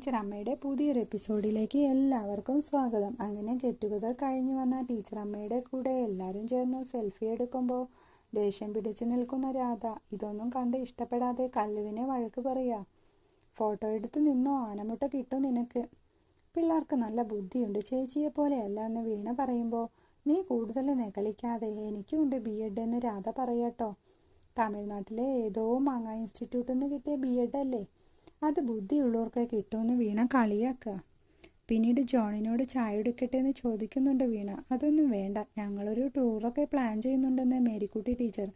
Teacher അമ്മയുടെ പുതിയൊരു എപ്പിസോഡിലേക്ക് എല്ലാവർക്കും സ്വാഗതം. അങ്ങനെ ഗെറ്റ് കഴിഞ്ഞു വന്ന ടീച്ചർ അമ്മയുടെ കൂടെ എല്ലാവരും ചേർന്ന് സെൽഫി എടുക്കുമ്പോൾ ദേഷ്യം പിടിച്ചു നിൽക്കുന്ന രാധ ഇതൊന്നും കണ്ട് ഇഷ്ടപ്പെടാതെ കല്ലുവിനെ വഴക്ക് പറയാ. ഫോട്ടോ എടുത്ത് നിന്നോ ആനമുട്ട കിട്ടും നിനക്ക്. പിള്ളേർക്ക് നല്ല ബുദ്ധിയുണ്ട് ചേച്ചിയെ പോലെയല്ല എന്ന് വീണ പറയുമ്പോൾ നീ കൂടുതൽ നെകളിക്കാതെ എനിക്കുണ്ട് ബി എഡ് എന്ന് രാധ പറയട്ടോ. തമിഴ്നാട്ടിലെ ഏതോ മാങ്ങ ഇൻസ്റ്റിറ്റ്യൂട്ടിൽ നിന്ന് കിട്ടിയ ബി എഡ് അല്ലേ? അത് ബുദ്ധിയുള്ളവർക്ക് കിട്ടുമെന്ന് വീണ കളിയാക്കുക പിന്നീട് ജോണിനോട് ചായ എടുക്കട്ടെ എന്ന് ചോദിക്കുന്നുണ്ട് വീണ. അതൊന്നും വേണ്ട. ഞങ്ങളൊരു ടൂറൊക്കെ പ്ലാൻ ചെയ്യുന്നുണ്ടെന്ന് മേരിക്കുട്ടി ടീച്ചർ.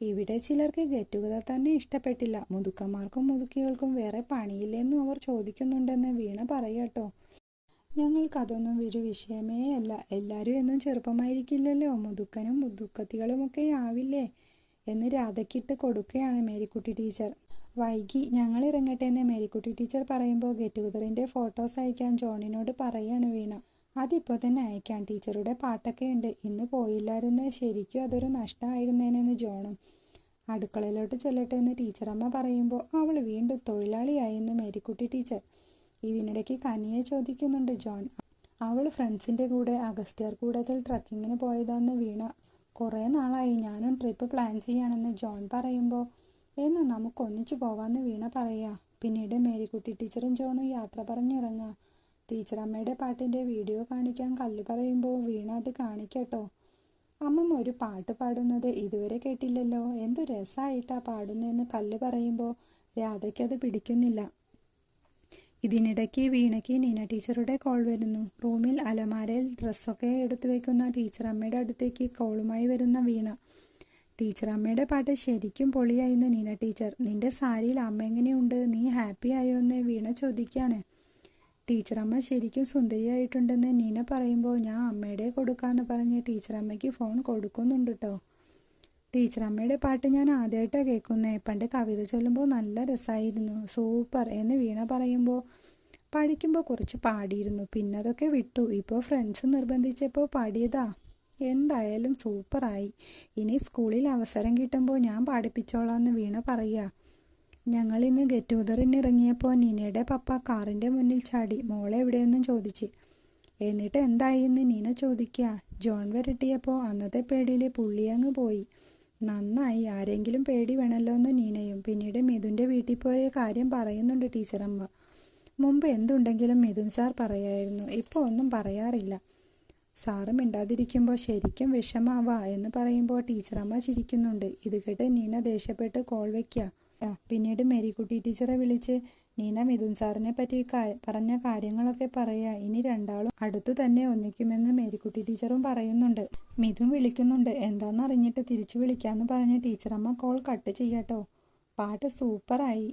ഇവിടെ ചിലർക്ക് ഗെറ്റ് ടുഗദർ തന്നെ ഇഷ്ടപ്പെട്ടില്ല. മുതുക്കന്മാർക്കും മുതുക്കികൾക്കും വേറെ പണിയില്ലെന്നും അവർ ചോദിക്കുന്നുണ്ടെന്ന് വീണ പറയട്ടോ. ഞങ്ങൾക്കതൊന്നും ഒരു വിഷയമേ അല്ല. എല്ലാവരും എന്നും ചെറുപ്പമായിരിക്കില്ലല്ലോ. മുതുക്കനും മുതുക്കത്തികളുമൊക്കെ ആവില്ലേ എന്ന് രാധയ്ക്കിട്ട് കൊടുക്കുകയാണ് മേരിക്കുട്ടി ടീച്ചർ. വൈകി ഞങ്ങൾ ഇറങ്ങട്ടെ എന്ന് മേരിക്കുട്ടി ടീച്ചർ പറയുമ്പോൾ ഗെറ്റ് ടുഗദറിന്റെ ഫോട്ടോസ് അയക്കാൻ ജോണിനോട് പറയാണ് വീണ. അതിപ്പോൾ തന്നെ അയക്കാം ടീച്ചറുടെ പാട്ടൊക്കെ ഉണ്ട്. ഇന്ന് പോയില്ലായിരുന്നു ശരിക്കും അതൊരു നഷ്ടമായിരുന്നേനെന്ന് ജോണും. അടുക്കളയിലോട്ട് ചെല്ലട്ടെ എന്ന് ടീച്ചറമ്മ പറയുമ്പോൾ അവൾ വീണ്ടും തൊഴിലാളിയായി എന്ന് മേരിക്കുട്ടി ടീച്ചർ. ഇതിനിടയ്ക്ക് കനിയെ ചോദിക്കുന്നുണ്ട് ജോൺ. അവൾ ഫ്രണ്ട്സിന്റെ കൂടെ അഗസ്ത്യാർ കൂടത്തിൽ ട്രക്കിങ്ങിന് പോയതാന്ന് വീണ. കുറേ നാളായി ഞാനും ട്രിപ്പ് പ്ലാൻ ചെയ്യാണെന്ന് ജോൺ പറയുമ്പോൾ എന്ന് നമുക്ക് ഒന്നിച്ചു പോവാന്ന് വീണ പറയാ. പിന്നീട് മേരിക്കുട്ടി ടീച്ചറും ജോണും യാത്ര പറഞ്ഞിറങ്ങുക ടീച്ചറമ്മയുടെ പാട്ടിന്റെ വീഡിയോ കാണിക്കാൻ കല്ല് പറയുമ്പോൾ വീണ അത് കാണിക്കട്ടോ. അമ്മമ്മ ഒരു പാട്ട് പാടുന്നത് ഇതുവരെ കേട്ടില്ലല്ലോ. എന്തു രസമായിട്ടാ പാടുന്നതെന്ന് കല്ല് പറയുമ്പോൾ രാധയ്ക്കത് പിടിക്കുന്നില്ല. ഇതിനിടയ്ക്ക് വീണയ്ക്ക് നീന ടീച്ചറുടെ കോൾ വരുന്നു. റൂമിൽ അലമാരയിൽ ഡ്രസ്സൊക്കെ എടുത്തു വയ്ക്കുന്ന ടീച്ചറമ്മയുടെ അടുത്തേക്ക് കോളുമായി വരുന്ന വീണ. ടീച്ചറമ്മയുടെ പാട്ട് ശരിക്കും പൊളിയായിരുന്നു നീന ടീച്ചർ. നിന്റെ സാരിയിൽ അമ്മ എങ്ങനെയുണ്ട്? നീ ഹാപ്പി ആയോ എന്ന് വീണ ചോദിക്കുകയാണ് ടീച്ചറമ്മ ശരിക്കും സുന്ദരിയായിട്ടുണ്ടെന്ന് നീന പറയുമ്പോൾ ഞാൻ അമ്മയുടെ കൊടുക്കാന്ന് പറഞ്ഞ് ടീച്ചറമ്മയ്ക്ക് ഫോൺ കൊടുക്കുന്നുണ്ട് കേട്ടോ ടീച്ചറമ്മയുടെ പാട്ട് ഞാൻ ആദ്യമായിട്ടാണ് കേൾക്കുന്നത് പണ്ട് കവിത ചൊല്ലുമ്പോൾ നല്ല രസമായിരുന്നു സൂപ്പർ എന്ന് വീണ പറയുമ്പോൾ പഠിക്കുമ്പോൾ കുറച്ച് പാടിയിരുന്നു. പിന്നെ അതൊക്കെ വിട്ടു. ഇപ്പോൾ ഫ്രണ്ട്സ് നിർബന്ധിച്ചപ്പോൾ പാടിയതാ. എന്തായാലും സൂപ്പറായി. ഇനി സ്കൂളിൽ അവസരം കിട്ടുമ്പോൾ ഞാൻ പാടിപ്പിച്ചോളാന്ന് വീണ പറയുക ഞങ്ങൾ ഇന്ന് ഗെറ്റ് ടുഗദറിന് ഇറങ്ങിയപ്പോൾ നീനയുടെ പപ്പ കാറിന്റെ മുന്നിൽ ചാടി മോളെ എവിടെയെന്നും ചോദിച്ച്. എന്നിട്ട് എന്തായി എന്ന് നീന ചോദിക്കുക ജോൺ വരട്ടിയപ്പോൾ അന്നത്തെ പേടിയിൽ പുള്ളി അങ്ങ് പോയി. നന്നായി ആരെങ്കിലും പേടി വേണമല്ലോ എന്ന് നീനയും പിന്നീട് മിഥുന്റെ വീട്ടിൽ പോയ കാര്യം പറയുന്നുണ്ട് ടീച്ചറമ്മ. മുമ്പ് എന്തുണ്ടെങ്കിലും മിഥുൻ സാർ പറയായിരുന്നു. ഇപ്പോൾ ഒന്നും പറയാറില്ല. സാറ് മിണ്ടാതിരിക്കുമ്പോൾ ശരിക്കും വിഷമാവാ എന്ന് പറയുമ്പോൾ ടീച്ചറമ്മ ചിരിക്കുന്നുണ്ട്. ഇത് കേട്ട് നീന ദേഷ്യപ്പെട്ട് കോൾ വയ്ക്കുക പിന്നീട് മേരിക്കുട്ടി ടീച്ചറെ വിളിച്ച് നീന മിഥുൻ സാറിനെ പറ്റി പറഞ്ഞ കാര്യങ്ങളൊക്കെ പറയുക ഇനി രണ്ടാളും അടുത്തു തന്നെ ഒന്നിക്കുമെന്ന് മേരിക്കുട്ടി ടീച്ചറും പറയുന്നുണ്ട്. മിഥുൻ വിളിക്കുന്നുണ്ട്. എന്താണെന്ന് അറിഞ്ഞിട്ട് തിരിച്ചു വിളിക്കാമെന്ന് പറഞ്ഞ് ടീച്ചറമ്മ കോൾ കട്ട് ചെയ്യാട്ടോ. പാട്ട് സൂപ്പറായി.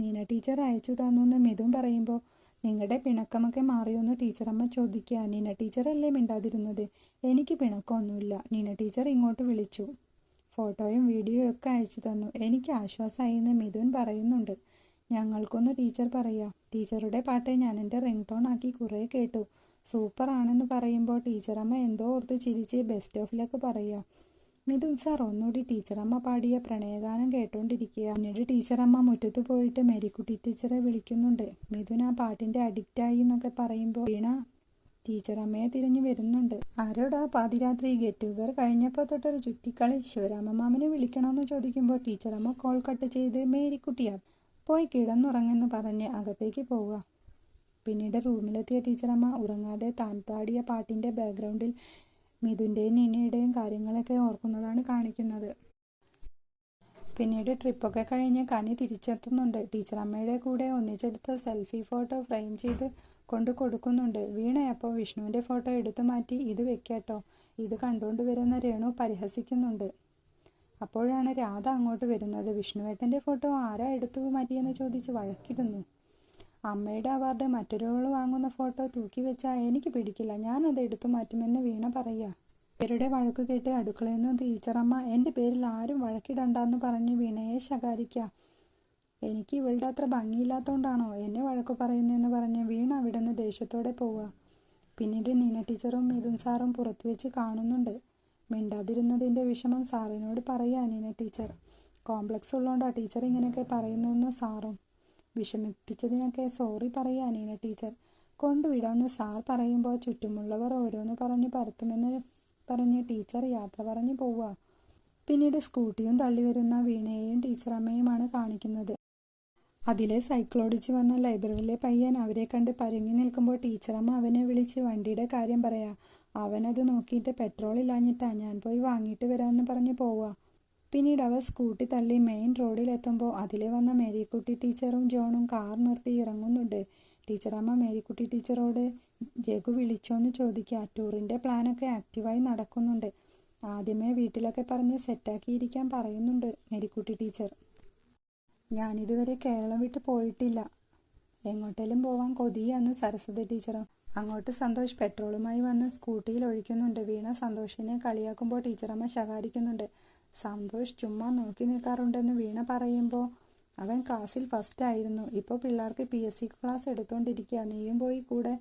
നീന ടീച്ചർ അയച്ചു തന്നു എന്ന് മിഥുൻ പറയുമ്പോൾ നിങ്ങളുടെ പിണക്കമൊക്കെ മാറിയോന്ന് ടീച്ചറമ്മ ചോദിക്കുക നീന ടീച്ചറല്ലേ മിണ്ടാതിരുന്നത്? എനിക്ക് പിണക്കമൊന്നുമില്ല. നീന ടീച്ചർ ഇങ്ങോട്ട് വിളിച്ചു. ഫോട്ടോയും വീഡിയോയും ഒക്കെ അയച്ചു തന്നു. എനിക്ക് ആശ്വാസമായി എന്ന് മിഥുൻ പറയുന്നുണ്ട്. ഞങ്ങൾക്കൊന്ന് ടീച്ചർ പറയുക ടീച്ചറുടെ പാട്ട് ഞാൻ എന്റെ റിംഗ് ടോൺ ആക്കി കുറേ കേട്ടു. സൂപ്പറാണെന്ന് പറയുമ്പോൾ ടീച്ചറമ്മ എന്തോ ഓർത്ത് ചിരിച്ച് ബെസ്റ്റ് ഓഫിലൊക്കെ പറയുക മിഥുൻ സാർ ഒന്നുകൂടി ടീച്ചറമ്മ പാടിയ പ്രണയഗാനം കേട്ടോണ്ടിരിക്കുക. പിന്നീട് ടീച്ചറമ്മ മുറ്റത്ത് പോയിട്ട് മേരിക്കുട്ടി ടീച്ചറെ വിളിക്കുന്നുണ്ട്. മിഥുൻ ആ പാട്ടിന്റെ അഡിക്റ്റായി എന്നൊക്കെ പറയുമ്പോൾ വീണ ടീച്ചറമ്മയെ തിരിഞ്ഞു വരുന്നുണ്ട്. ആരോടാ പാതിരാത്രി ഗെറ്റ് ടുഗർ കഴിഞ്ഞപ്പോൾ തൊട്ടൊരു ചുറ്റിക്കളി? ശിവരാമമാമനെ വിളിക്കണമെന്ന് ചോദിക്കുമ്പോൾ ടീച്ചറമ്മ കോൾ കട്ട് ചെയ്ത് മേരിക്കുട്ടിയാ പോയി കിടന്നുറങ്ങെന്ന് പറഞ്ഞ് അകത്തേക്ക് പോവുക. പിന്നീട് റൂമിലെത്തിയ ടീച്ചറമ്മ ഉറങ്ങാതെ താൻ പാടിയ പാട്ടിന്റെ ബാക്ക്ഗ്രൗണ്ടിൽ മിഥുന്റെയും നിനിയുടെയും കാര്യങ്ങളൊക്കെ ഓർക്കുന്നതാണ് കാണിക്കുന്നത്. പിന്നീട് ട്രിപ്പൊക്കെ കഴിഞ്ഞ് കനി തിരിച്ചെത്തുന്നുണ്ട്. ടീച്ചറമ്മയുടെ കൂടെ ഒന്നിച്ചെടുത്ത സെൽഫി ഫോട്ടോ ഫ്രെയിം ചെയ്ത് കൊണ്ട് കൊടുക്കുന്നുണ്ട്. വീണയപ്പോൾ വിഷ്ണുവിന്റെ ഫോട്ടോ എടുത്തു മാറ്റി. ഇത് വെക്കാട്ടോ. ഇത് കണ്ടുകൊണ്ട് വരുന്ന രേണു പരിഹസിക്കുന്നുണ്ട്. അപ്പോഴാണ് രാധ അങ്ങോട്ട് വരുന്നത്. വിഷ്ണുവേട്ടന്റെ ഫോട്ടോ ആരാ എടുത്തു മാറ്റിയെന്ന് ചോദിച്ച് വഴക്കിടുന്നു. അമ്മയുടെ അവാർഡ് മറ്റൊരാൾ വാങ്ങുന്ന ഫോട്ടോ തൂക്കി വെച്ചാൽ എനിക്ക് പിടിക്കില്ല. ഞാനത് എടുത്തു മാറ്റുമെന്ന് വീണ പറയുക. ഇവരുടെ വഴക്ക് കേട്ട് അടുക്കളയിൽ നിന്ന് ടീച്ചറമ്മ എന്റെ പേരിൽ ആരും വഴക്കിടണ്ടെന്ന് പറഞ്ഞ് വീണയെ ശകാരിക്കുക എനിക്ക് ഇവളുടെ അത്ര ഭംഗിയില്ലാത്തതുകൊണ്ടാണോ എന്നെ വഴക്ക് പറയുന്നതെന്ന് പറഞ്ഞ് വീണ അവിടെ നിന്ന് ദേഷ്യത്തോടെ പോവുക. പിന്നീട് നീന ടീച്ചറും മിഥുൻ സാറും പുറത്തു വെച്ച് കാണുന്നുണ്ട്. മിണ്ടാതിരുന്നതിന്റെ വിഷമം സാറിനോട് പറയുക നീന ടീച്ചർ. കോംപ്ലക്സ് ഉള്ളതുകൊണ്ടാണ് ടീച്ചർ ഇങ്ങനെയൊക്കെ പറയുന്നതെന്ന് സാറും വിഷമിപ്പിച്ചതിനൊക്കെ സോറി പറയുക അനീന ടീച്ചർ കൊണ്ടുവിടാമെന്ന് സാർ പറയുമ്പോൾ ചുറ്റുമുള്ളവർ ഓരോന്ന് പറഞ്ഞ് പരത്തുമെന്ന് പറഞ്ഞ് ടീച്ചർ യാത്ര പറഞ്ഞു പോവുക. പിന്നീട് സ്കൂട്ടിയും തള്ളി വരുന്ന വീണയെയും ടീച്ചറമ്മയുമാണ് കാണിക്കുന്നത്. അതിലെ സൈക്കിളോടിച്ച് വന്ന ലൈബ്രറിയിലെ പയ്യൻ അവരെ കണ്ട് പരുങ്ങി നിൽക്കുമ്പോൾ ടീച്ചറമ്മ അവനെ വിളിച്ച് വണ്ടിയുടെ കാര്യം പറയാം. അവനത് നോക്കിയിട്ട് പെട്രോൾ ഇല്ലാഞ്ഞിട്ടാ ഞാൻ പോയി വാങ്ങിയിട്ട് വരാമെന്ന് പറഞ്ഞ് പോവുക. പിന്നീട് അവർ സ്കൂട്ടി തള്ളി മെയിൻ റോഡിലെത്തുമ്പോൾ അതിലെ വന്ന മേരിക്കുട്ടി ടീച്ചറും ജോണും കാർ നിർത്തി ഇറങ്ങുന്നുണ്ട്. ടീച്ചറമ്മ മേരിക്കുട്ടി ടീച്ചറോട് രഘു വിളിച്ചോന്ന് ചോദിക്കുക ടൂറിന്റെ പ്ലാനൊക്കെ ആക്റ്റീവായി നടക്കുന്നുണ്ട്. ആദ്യമേ വീട്ടിലൊക്കെ പറഞ്ഞ് സെറ്റാക്കിയിരിക്കാൻ പറയുന്നുണ്ട് മേരിക്കുട്ടി ടീച്ചർ. ഞാനിതുവരെ കേരളം വിട്ട് പോയിട്ടില്ല. എങ്ങോട്ടേലും പോവാൻ കൊതിയാന്ന് സരസ്വതി ടീച്ചറും. അങ്ങോട്ട് സന്തോഷ് പെട്രോളുമായി വന്ന് സ്കൂട്ടിയിൽ ഒഴിക്കുന്നുണ്ട്. വീണ സന്തോഷിനെ കളിയാക്കുമ്പോൾ ടീച്ചറമ്മ ശകാരിക്കുന്നുണ്ട്. സന്തോഷ് ചുമ്മാ നോക്കി നിൽക്കാറുണ്ടെന്ന് വീണ പറയുമ്പോൾ അവൻ ക്ലാസ്സിൽ ഫസ്റ്റ് ആയിരുന്നു ഇപ്പോൾ പിള്ളേർക്ക് പി എസ് സി ക്ലാസ് എടുത്തുകൊണ്ടിരിക്കുക നീയും പോയി കൂടെ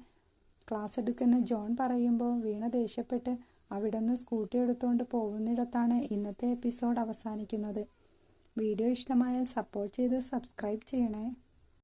ക്ലാസ് എടുക്കുന്ന ജോൺ പറയുമ്പോൾ വീണ ദേഷ്യപ്പെട്ട് അവിടെ നിന്ന് സ്കൂട്ടി എടുത്തുകൊണ്ട് പോകുന്നിടത്താണ് ഇന്നത്തെ എപ്പിസോഡ് അവസാനിക്കുന്നത്. വീഡിയോ ഇഷ്ടമായാൽ സപ്പോർട്ട് ചെയ്ത് സബ്സ്ക്രൈബ് ചെയ്യണേ.